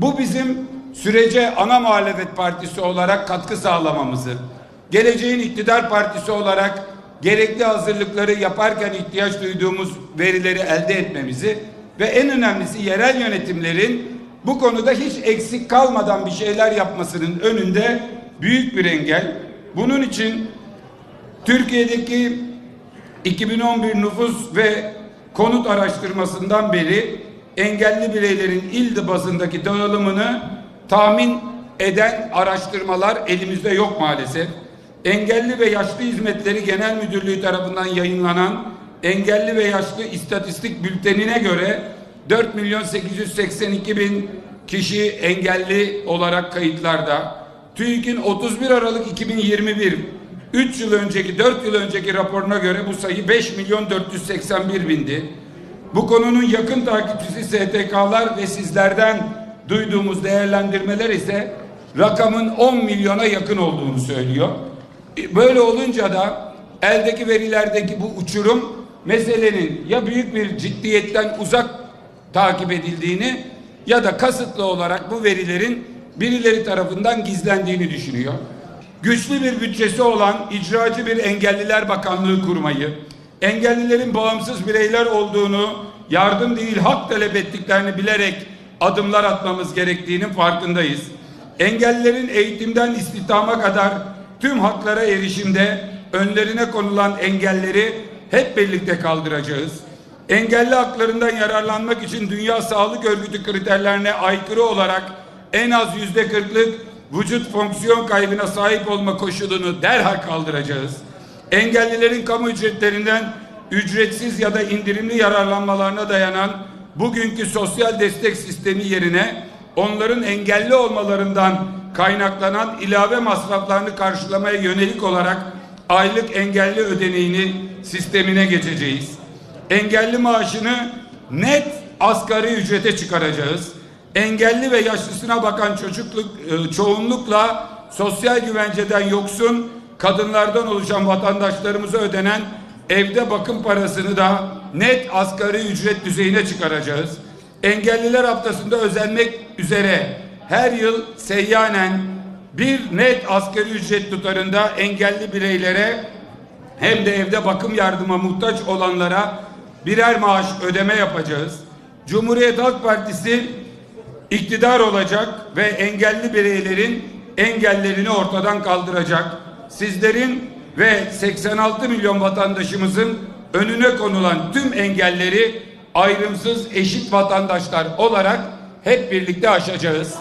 Bu bizim sürece ana muhalefet partisi olarak katkı sağlamamızı, geleceğin iktidar partisi olarak gerekli hazırlıkları yaparken ihtiyaç duyduğumuz verileri elde etmemizi ve en önemlisi yerel yönetimlerin bu konuda hiç eksik kalmadan bir şeyler yapmasının önünde büyük bir engel. Bunun için Türkiye'deki 2011 nüfus ve konut araştırmasından beri engelli bireylerin il bazındaki dağılımını tahmin eden araştırmalar elimizde yok maalesef. Engelli ve Yaşlı Hizmetleri Genel Müdürlüğü tarafından yayınlanan Engelli ve Yaşlı İstatistik Bülteni'ne göre 4 milyon 882 bin kişi engelli olarak kayıtlarda. TÜİK'in 31 Aralık 2021 3 yıl önceki 4 yıl önceki raporuna göre bu sayı 5 milyon 481 bindi. Bu konunun yakın takipçisi STK'lar ve sizlerden duyduğumuz değerlendirmeler ise rakamın 10 milyona yakın olduğunu söylüyor. Böyle olunca da eldeki verilerdeki bu uçurum meselenin ya büyük bir ciddiyetten uzak takip edildiğini ya da kasıtlı olarak bu verilerin birileri tarafından gizlendiğini düşünüyor. Güçlü bir bütçesi olan icracı bir engelliler bakanlığı kurmayı, engellilerin bağımsız bireyler olduğunu, yardım değil hak talep ettiklerini bilerek adımlar atmamız gerektiğinin farkındayız. Engellilerin eğitimden istihdama kadar tüm haklara erişimde önlerine konulan engelleri hep birlikte kaldıracağız. Engelli haklarından yararlanmak için Dünya Sağlık Örgütü kriterlerine aykırı olarak en az yüzde kırklık vücut fonksiyon kaybına sahip olma koşulunu derhal kaldıracağız. Engellilerin kamu ücretlerinden ücretsiz ya da indirimli yararlanmalarına dayanan bugünkü sosyal destek sistemi yerine onların engelli olmalarından kaynaklanan ilave masraflarını karşılamaya yönelik olarak aylık engelli ödeneğini sistemine geçeceğiz. Engelli maaşını net asgari ücrete çıkaracağız. Engelli ve yaşlısına bakan çocukluk e, çoğunlukla sosyal güvenceden yoksun kadınlardan oluşan vatandaşlarımıza ödenen evde bakım parasını da net asgari ücret düzeyine çıkaracağız. Engelliler haftasında özenmek üzere her yıl seyyanen bir net asgari ücret tutarında engelli bireylere hem de evde bakım yardıma muhtaç olanlara birer maaş ödeme yapacağız. Cumhuriyet Halk Partisi iktidar olacak ve engelli bireylerin engellerini ortadan kaldıracak. Sizlerin ve 86 milyon vatandaşımızın önüne konulan tüm engelleri ayrımsız eşit vatandaşlar olarak hep birlikte aşacağız.